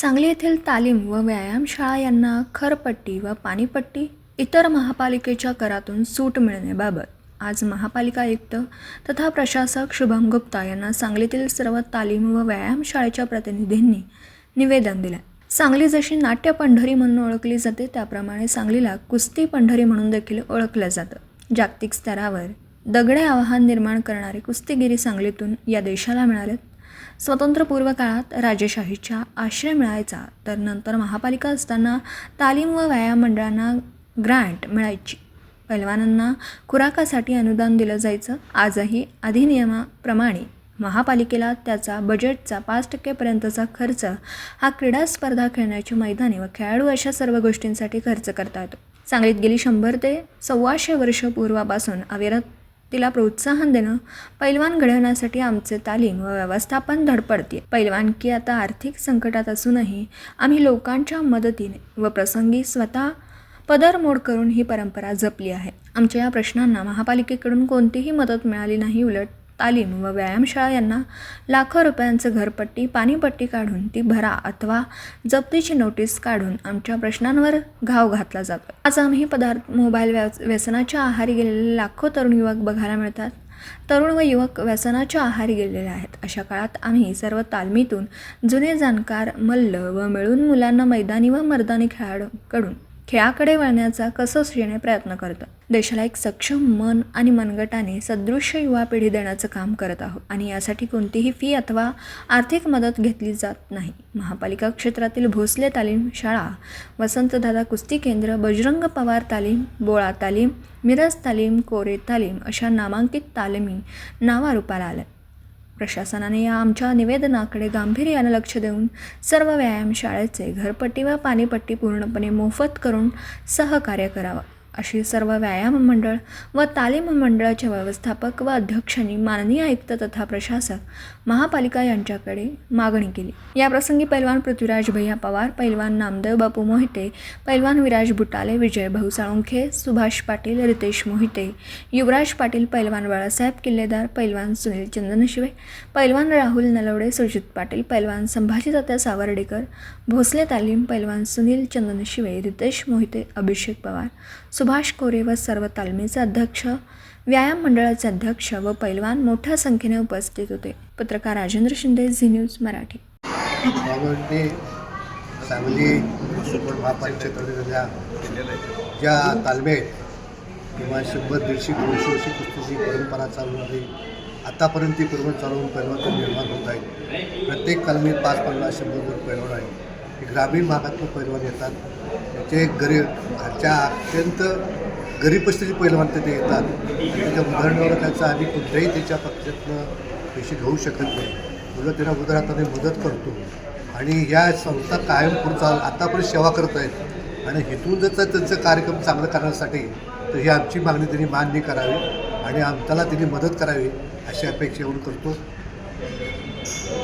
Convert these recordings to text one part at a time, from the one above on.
सांगली येथील तालीम व व्यायामशाळा यांना खरपट्टी व पाणीपट्टी इतर महापालिकेच्या करातून सूट मिळण्याबाबत आज महापालिका आयुक्त तथा प्रशासक शुभम गुप्ता यांना सांगलीतील सर्व तालीम व व्यायामशाळेच्या प्रतिनिधींनी निवेदन दिलं. सांगली जशी नाट्य पंढरी म्हणून ओळखली जाते त्याप्रमाणे सांगलीला कुस्ती पंढरी म्हणून देखील ओळखलं जातं. जागतिक स्तरावर दगडे आव्हान निर्माण करणारे कुस्तीगिरी सांगलीतून या देशाला मिळालेत. स्वतंत्रपूर्व काळात राजेशाहीच्या आश्रय मिळायचा तर नंतर महापालिका असताना तालीम व व्यायाम मंडळांना ग्रँट मिळायची. पैलवानांना खुराकासाठी अनुदान दिलं जायचं. आजही अधिनियमाप्रमाणे महापालिकेला त्याचा बजेटचा पाच टक्केपर्यंतचा खर्च हा क्रीडा स्पर्धा खेळण्याची मैदाने व खेळाडू अशा सर्व गोष्टींसाठी खर्च करता येतो. सांगलीत गेली शंभर ते सव्वाशे वर्ष पूर्वापासून अविरत तिला प्रोत्साहन देणं पैलवान घडवण्यासाठी आमचे तालीम व व्यवस्थापन धडपडते. पैलवान की आता आर्थिक संकटात असूनही आम्ही लोकांच्या मदतीने व प्रसंगी स्वतः पदरमोड करून ही परंपरा जपली आहे. आमच्या या प्रश्नांना महापालिकेकडून कोणतीही मदत मिळाली नाही उलट तालीम व व्यायामशाळा यांना लाखो रुपयांचं घरपट्टी पाणीपट्टी काढून ती भरा अथवा जप्तीची नोटीस काढून आमच्या प्रश्नांवर घाव घातला जातो. आज आम्ही पदार्थ मोबाईल व्यस व्यसनाच्या आहारी गेलेले लाखो तरुण युवक बघायला मिळतात. तरुण व युवक व्यसनाच्या आहारी गेलेले आहेत. अशा काळात आम्ही सर्व तालमीतून जुने जाणकार मल्ल व मिळून मुलांना मैदानी व मर्दानी खेळाडूकडून खेळाकडे वळण्याचा कसोशीने प्रयत्न करतो. देशाला एक सक्षम मन आणि मनगटाने सदृश्य युवा पिढी देण्याचं काम करत आहोत आणि यासाठी कोणतीही फी अथवा आर्थिक मदत घेतली जात नाही. महापालिका क्षेत्रातील भोसले तालीम शाळा वसंतदादा कुस्ती केंद्र बजरंग पवार तालीम बोळा तालीम मिरज तालीम कोरे तालीम अशा नामांकित तालिमी नावारूपाला आल्या. प्रशासनाने या आमच्या निवेदनाकडे गांभीर्यानं लक्ष देऊन सर्व व्यायामशाळेचे घरपट्टी व पाणीपट्टी पूर्णपणे मोफत करून सहकार्य करावं. अशी सर्व व्यायाम मंडळ व तालीम मंडळाचे व्यवस्थापक व अध्यक्षांनी माननीय आयुक्त तथा प्रशासक महापालिका यांच्याकडे मागणी केली. याप्रसंगी पैलवान पृथ्वीराज भैया पवार पैलवान नामदेव बापू मोहिते पैलवान विराज बुटाले विजय भाऊ साळुंखे सुभाष पाटील रितेश मोहिते युवराज पाटील पैलवान बाळासाहेब किल्लेदार पैलवान सुनील चंदनशिवे पैलवान राहुल नलवडे सुजित पाटील पैलवान संभाजी तात्या सावर्डेकर भोसले तालीम पैलवान सुनील चंदनशिवे रितेश मोहिते अभिषेक पवार सुभाष कोरे व सर्व तालमीचे अध्यक्ष व्यायाम मंडळाचे अध्यक्ष व पैलवान मोठ्या संख्येने उपस्थित होते. पत्रकार राजेंद्र शिंदे झी न्यूज मराठी. सांगली महापालिकेच्या ज्या तालमेत किंवा शंभर दीडशे दोनशे वर्षी कुस्तीची परंपरा चालू आहे आतापर्यंत ती पूर्व चालवून पैलवान निर्माण होत आहे प्रत्येक तालमीत पाच पन्नास शंभर पैलवान आहे ग्रामीण भागातून पैलवान येतात. त्याचे गरीब घरच्या अत्यंत गरीब परिस्थिती पैलवान तिथे येतात. आणि त्याच्या उदाहरणावर त्याचा आम्ही कुठल्याही त्याच्या पक्षातनं पैसे घेऊ शकत नाही. उलट त्यांना उदाहरणाने मदत करतो. आणि या संस्था कायम पुढे चाल आतापर्यंत सेवा करत आहेत. आणि हेतून जर त्यांचं कार्यक्रम चांगलं करण्यासाठी तर ही आमची मागणी त्यांनी मान्य करावी. आणि आमच्याला त्यांनी मदत करावी अशी अपेक्षा एवढं करतो.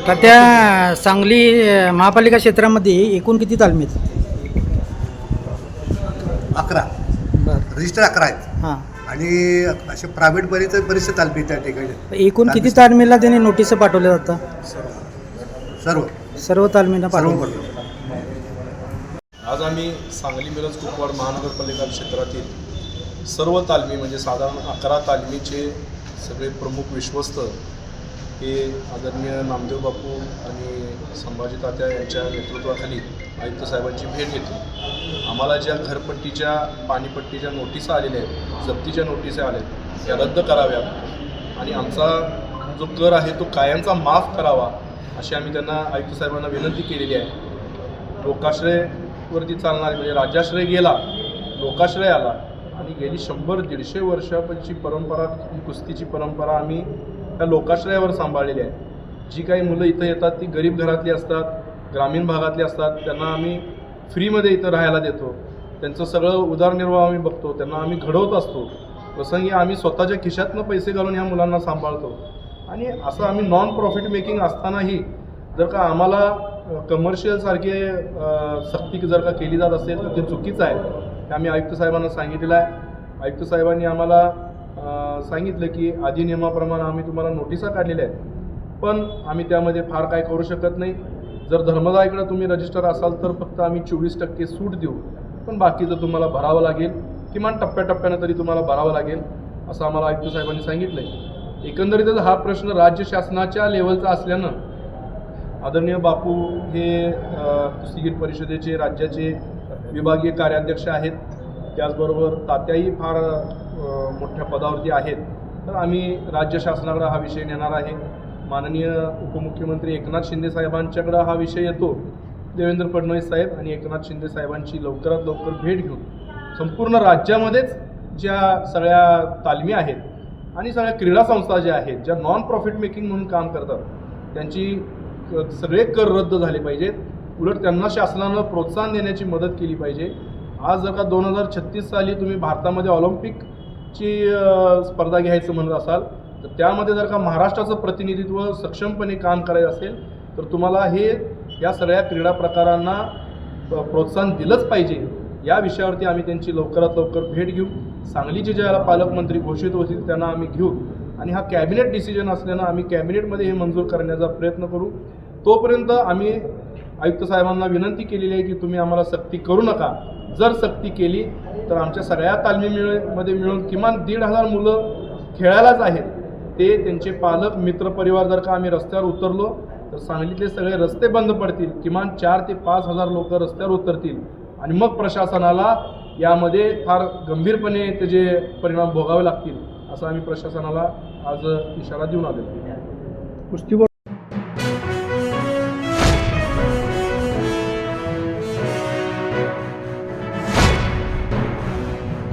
तर त्या सांगली महापालिका क्षेत्रामध्ये एकूण किती तालमी आहेत? अकरा. बरं. रजिस्टर अकरा आहेत. हां. आणि असे प्रायव्हेट बरेच बरेचसे तालमी त्या ठिकाणी. एकूण किती तालमीला त्यांनी नोटीस पाठवल्या जातात सर्व. सर्व तालमीला करतो आज आम्ही सांगली मिरज कुपवाड महानगरपालिका क्षेत्रातील सर्व तालमी म्हणजे साधारण अकरा तालमीचे सगळे प्रमुख विश्वस्त हे आदरणीय नामदेव बापू आणि संभाजी तात्या यांच्या नेतृत्वाखाली आयुक्त साहेबांची भेट घेतली. आम्हाला ज्या घरपट्टीच्या पाणीपट्टीच्या नोटिसा आलेल्या आहेत जप्तीच्या नोटिसा आल्या आहेत त्या रद्द कराव्या आणि आमचा जो कर आहे तो कायमचा माफ करावा अशी आम्ही त्यांना आयुक्त साहेबांना विनंती केलेली आहे. लोकाश्रयवरती चालणारे म्हणजे राज्याश्रय गेला लोकाश्रय आला आणि गेली शंभर दीडशे वर्षापची परंपरा कुस्तीची परंपरा आम्ही त्या लोकाश्रयावर सांभाळलेली आहे. जी काही मुलं इथं येतात ती गरीब घरातली असतात ग्रामीण भागातली असतात त्यांना आम्ही फ्रीमध्ये इथं राहायला देतो. त्यांचं सगळं उदरनिर्वाह आम्ही बघतो त्यांना आम्ही घडवत असतो. प्रसंगी आम्ही स्वतःच्या खिशातनं पैसे घालून ह्या मुलांना सांभाळतो. आणि असं आम्ही नॉन प्रॉफिट मेकिंग असतानाही जर का आम्हाला कमर्शियलसारखे सक्ती जर का केली जात असेल तर ते चुकीचं आहे. ते आम्ही आयुक्त साहेबांना सांगितलेलं आहे. आयुक्त साहेबांनी आम्हाला सांगितलं की अधिनियमाप्रमाणे आम्ही तुम्हाला नोटिसा काढलेल्या आहेत. पण आम्ही त्यामध्ये फार काय करू शकत नाही. जर धर्मदायकडं तुम्ही रजिस्टर असाल तर फक्त आम्ही चोवीस टक्के सूट देऊ. पण बाकीचं तुम्हाला भरावं लागेल. किमान टप्प्याटप्प्यानं तरी तुम्हाला भरावं लागेल असं आम्हाला आयुक्त साहेबांनी सांगितलं आहे एकंदरीतच हा प्रश्न राज्य शासनाच्या लेवलचा असल्यानं आदरणीय बापू हे अ, कुस्तीगीर परिषदेचे राज्याचे विभागीय कार्याध्यक्ष आहेत. त्याचबरोबर तात्याही फार मोठ्या पदावरती आहेत. तर आम्ही राज्य शासनाकडे हा विषय नेणार आहे. माननीय उपमुख्यमंत्री एकनाथ शिंदे साहेबांच्याकडं हा विषय येतो. देवेंद्र फडणवीस साहेब आणि एकनाथ शिंदे साहेबांची लवकरात लवकर भेट घेऊन संपूर्ण राज्यामध्येच ज्या सगळ्या तालमी आहेत आणि सगळ्या क्रीडा संस्था ज्या आहेत ज्या नॉन प्रॉफिट मेकिंग म्हणून काम करतात त्यांची सगळे कर रद्द झाले पाहिजेत. उलट त्यांना शासनानं प्रोत्साहन देण्याची मदत केली पाहिजे. आज जर का दोन हजार छत्तीस साली तुम्ही भारतामध्ये ऑलिम्पिकची स्पर्धा घ्यायचं म्हणत असाल तर त्यामध्ये जर का महाराष्ट्राचं प्रतिनिधित्व सक्षमपणे काम करायचं असेल तर तुम्हाला हे या सगळ्या क्रीडा प्रकारांना प्रोत्साहन दिलंच पाहिजे. या विषयावरती आम्ही त्यांची लवकरात लवकर भेट घेऊ. सांगलीचे ज्याला पालकमंत्री घोषित होतील त्यांना आम्ही घेऊ. आणि हा कॅबिनेट डिसिजन असल्यानं आम्ही कॅबिनेटमध्ये हे मंजूर करण्याचा प्रयत्न करू. तोपर्यंत आम्ही आयुक्त साहेबांना विनंती केलेली आहे की तुम्ही आम्हाला सक्ती करू नका. जर सक्ती केली तर आमच्या सगळ्या तालमी मिळमध्ये मिळून किमान दीड हजार मुलं खेळायलाच आहेत. ते त्यांचे पालक मित्रपरिवार जर का आम्ही रस्त्यावर उतरलो तर सांगलीतले सगळे रस्ते बंद पडतील. किमान चार ते पाच हजार लोक रस्त्यावर उतरतील. आणि मग प्रशासनाला यामध्ये फार गंभीरपणे त्याचे परिणाम भोगावे लागतील असं आम्ही प्रशासनाला आज इशारा देऊन आलो कुस्तीवर